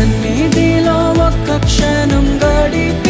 సన్నిధిలో ఒక్క క్షణం గడిపి